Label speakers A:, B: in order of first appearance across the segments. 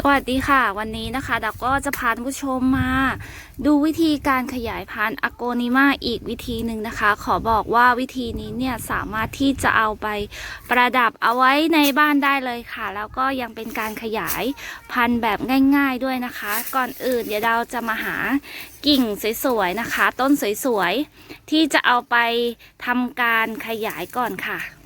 A: สวัสดีค่ะ วันนี้นะคะดาวก็จะพาท่านผู้ชมมา ดูวิธีการขยายพันธุ์อโกนิมาอีกวิธีหนึ่งนะคะ ขอบอกว่าวิธีนี้เนี่ยสามารถที่จะเอาไปประดับเอาไว้ในบ้านได้เลยค่ะ แล้วก็ยังเป็นการขยายพันธุ์แบบง่าย ๆด้วยนะคะ ก่อนอื่นเดี๋ยวเราจะมาหากิ่งสวยๆนะคะ ต้นสวยๆที่จะเอาไปทำการขยายก่อนค่ะ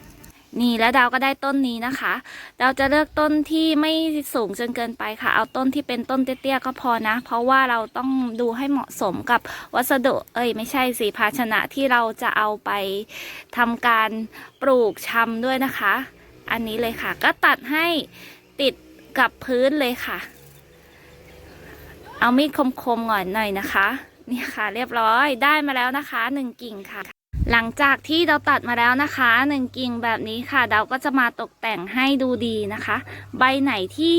A: นี่แล้วดาวก็ได้ต้นนี้นะคะเราจะเลือกต้นที่ไม่สูงจนเกินไปค่ะ เอาต้นที่เป็นต้นเตี้ยๆก็พอนะ เพราะว่าเราต้องดูให้เหมาะสมกับวัสดุ เอ้ยไม่ใช่สีภาชนะที่เราจะเอาไปทำการปลูกชำด้วยนะคะ อันนี้เลยค่ะ ก็ตัดให้ติดกับพื้นเลยค่ะ เอามีดคมๆหน่อยหน่อยนะคะ นี่ค่ะ เรียบร้อยได้มาแล้วนะคะหนึ่งกิ่งค่ะ หลังจากที่เราตัดมาแล้วนะคะหนึ่งกิ่งแบบนี้ค่ะเราก็จะมาตกแต่งให้ดูดีนะคะ ใบไหนที่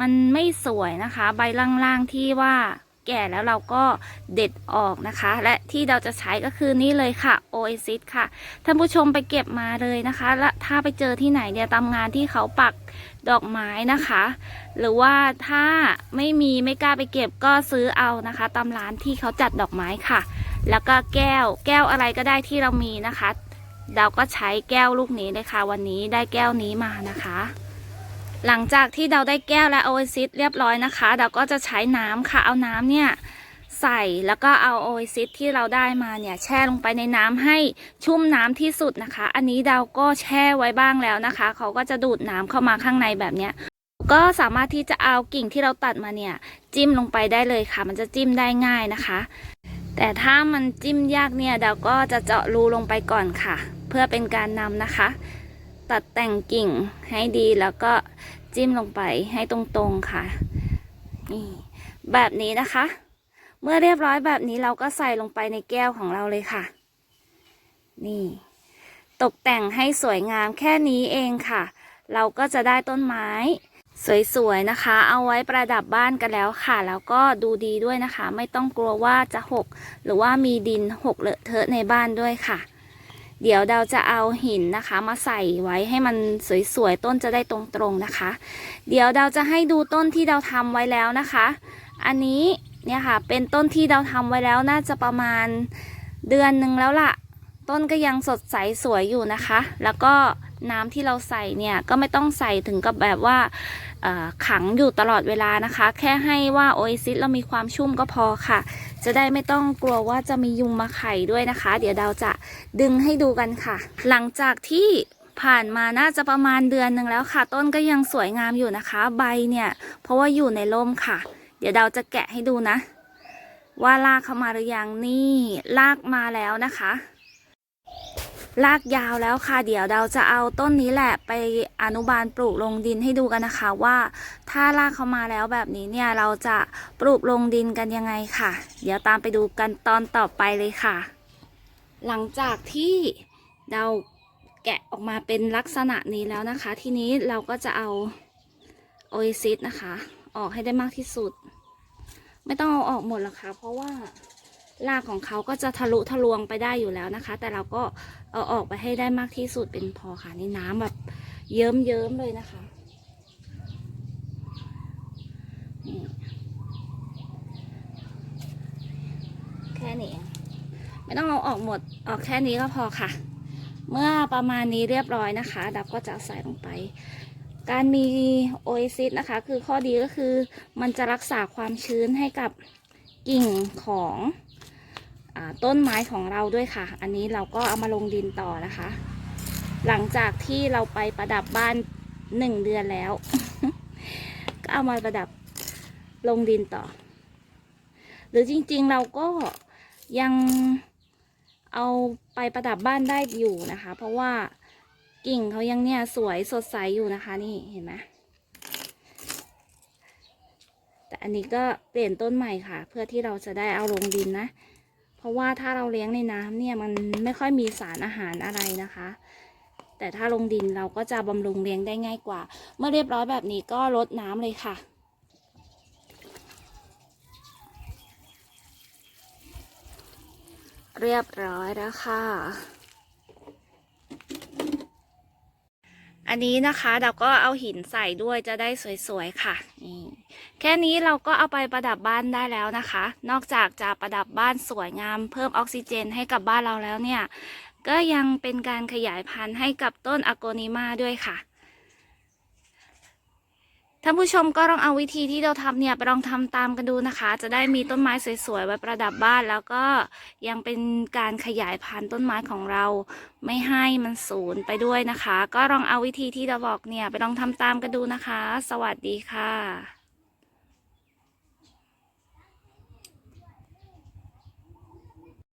A: มันไม่สวยนะคะ ใบล่างๆที่ว่าแก่แล้วเราก็เด็ดออกนะคะ และที่เราจะใช้ก็คือนี่เลยค่ะ Oasis ค่ะท่านผู้ชมไปเก็บมาเลยนะคะ และถ้าไปเจอที่ไหนเนี่ยตามงานที่เขาปักดอกไม้นะคะ หรือว่าถ้าไม่มีไม่กล้าไปเก็บก็ซื้อเอานะคะ ตามร้านที่เขาจัดดอกไม้ค่ะ แล้วก็แก้วแก้วอะไรก็ได้ที่เรามีนะคะ เราก็ใช้แก้วลูกนี้เลยค่ะ วันนี้ได้แก้วนี้มานะคะ หลังจากที่เราได้แก้วและโอเอซิสเรียบร้อยนะคะ เราก็จะใช้น้ำค่ะ เอาน้ำเนี่ยใส่แล้วก็เอาโอเอซิสที่เราได้มาเนี่ยแช่ลงไปในน้ำให้ชุ่มน้ำที่สุดนะคะ อันนี้เราก็แช่ไว้บ้างแล้วนะคะ เขาก็จะดูดน้ำเข้ามาข้างในแบบเนี้ย ก็สามารถที่จะเอากิ่งที่เราตัดมาเนี่ย จิ้มลงไปได้เลยค่ะ มันจะจิ้มได้ง่ายนะคะ แต่ถ้ามันจิ้มยากเนี่ยเราก็จะเจาะรูลงไปก่อนค่ะ เพื่อเป็นการนำนะคะ ตัดแต่งกิ่งให้ดีแล้วก็จิ้มลงไปให้ตรงๆค่ะนี่แบบนี้นะคะ เมื่อเรียบร้อยแบบนี้เราก็ใส่ลงไปในแก้วของเราเลยค่ะ นี่ ตกแต่งให้สวยงามแค่นี้เองค่ะ เราก็จะได้ต้นไม้ สวยๆนะคะ เอาไว้ประดับบ้านกันแล้วค่ะ แล้วก็ดูดีด้วยนะคะ ไม่ต้องกลัวว่าจะหก หรือว่ามีดินหกเลอะเทอะในบ้านด้วยค่ะ เดี๋ยวเราจะเอาหินนะคะ มาใส่ไว้ให้มันสวยๆต้นจะได้ตรงๆนะคะ เดี๋ยวเราจะให้ดูต้นที่เราทำไว้แล้วนะคะ อันนี้เนี่ยค่ะเป็นต้นที่เราทำไว้แล้วน่าจะประมาณเดือนหนึ่งแล้วล่ะ ต้นก็ยังสดใสสวยอยู่นะคะ แล้วก็น้ำที่เราใส่เนี่ยก็ไม่ต้องใส่ถึงกับแบบว่าขังอยู่ตลอดเวลานะคะ แค่ให้ว่าโอเอซิสเรามีความชุ่มก็พอค่ะ จะได้ไม่ต้องกลัวว่าจะมียุงมาไข่ด้วยนะคะ เดี๋ยวเราจะดึงให้ดูกันค่ะ หลังจากที่ผ่านมาน่าจะประมาณเดือนหนึ่งแล้วค่ะ ต้นก็ยังสวยงามอยู่นะคะ ใบเนี่ย เพราะว่าอยู่ในร่มค่ะ เดี๋ยวเราจะแกะให้ดูนะ ว่าลากเข้ามาหรือยังนี่ลากมาแล้วนะคะ ลากยาวแล้วค่ะเดี๋ยวเราจะเอาต้นนี้แหละไปอนุบาลปลูกลงดินให้ดูกันนะคะว่า ถ้าลากเข้ามาแล้วแบบนี้เนี่ยเราจะปลูกลงดินกันยังไงค่ะ เดี๋ยวตามไปดูกันตอนต่อไปเลยค่ะ หลังจากที่เราแกะออกมาเป็นลักษณะนี้แล้วนะคะ ทีนี้เราก็จะเอาโอเอซิสนะคะ ออกให้ได้มากที่สุด ไม่ต้องเอาออกหมดหรอกค่ะเพราะว่า รากของเขาก็จะทะลุทะลวงไปได้อยู่แล้วนะคะ แต่เราก็เอาออกไปให้ได้มากที่สุดเป็นพอค่ะนี่น้ำแบบเยิ้มเยิ้มเลยนะคะแค่นี้เองไม่ต้องเอาออกหมดออกแค่นี้ก็พอค่ะ เมื่อประมาณนี้เรียบร้อยนะคะ ดับก็จะใส่ลงไป การมีโอเอซิสนะคะ คือข้อดีก็คือมันจะรักษาความชื้นให้กับกิ่งของ ต้นไม้ของเราด้วยค่ะ อันนี้เราก็เอามาลงดินต่อนะคะ หลังจากที่เราไปประดับบ้านหนึ่งเดือนแล้ว ก็เอามาประดับลงดินต่อ หรือจริงๆเราก็ยังเอาไปประดับบ้านได้อยู่นะคะ เพราะว่ากิ่งเขายังเนี่ยสวยสดใสอยู่นะคะนี่เห็นไหมแต่อันนี้ก็เปลี่ยนต้นใหม่ค่ะ เพื่อที่เราจะได้เอาลงดินนะ เพราะว่าถ้าเราเลี้ยงในน้ำเนี่ยมันไม่ค่อยมีสารอาหารอะไรนะคะ แต่ถ้าลงดินเราก็จะบำรุงเลี้ยงได้ง่ายกว่า เมื่อเรียบร้อยแบบนี้ก็ลดน้ำเลยค่ะเรียบร้อยแล้วค่ะออันนี้นะคะเราก็เอาหินใส่ด้วยจะได้สวยๆค่ะ นี่ แค่นี้เราก็เอาไปประดับบ้านได้แล้วนะคะ นอกจากจะประดับบ้านสวยงาม เพิ่มออกซิเจนให้กับบ้านเราแล้วเนี่ย ก็ยังเป็นการขยายพันธุ์ให้กับต้นอโกนิมาด้วยค่ะท่านผู้ชมก็ลองเอาวิธีที่เราทำเนี่ยไปลองทำตามกันดูนะคะ จะได้มีต้นไม้สวยๆไว้ประดับบ้าน แล้วก็ยังเป็นการขยายพันธุ์ต้นไม้ของเราไม่ให้มันสูญไปด้วยนะคะ ก็ลองเอาวิธีที่เราบอกเนี่ยไปลองทำตามกันดูนะคะ สวัสดีค่ะ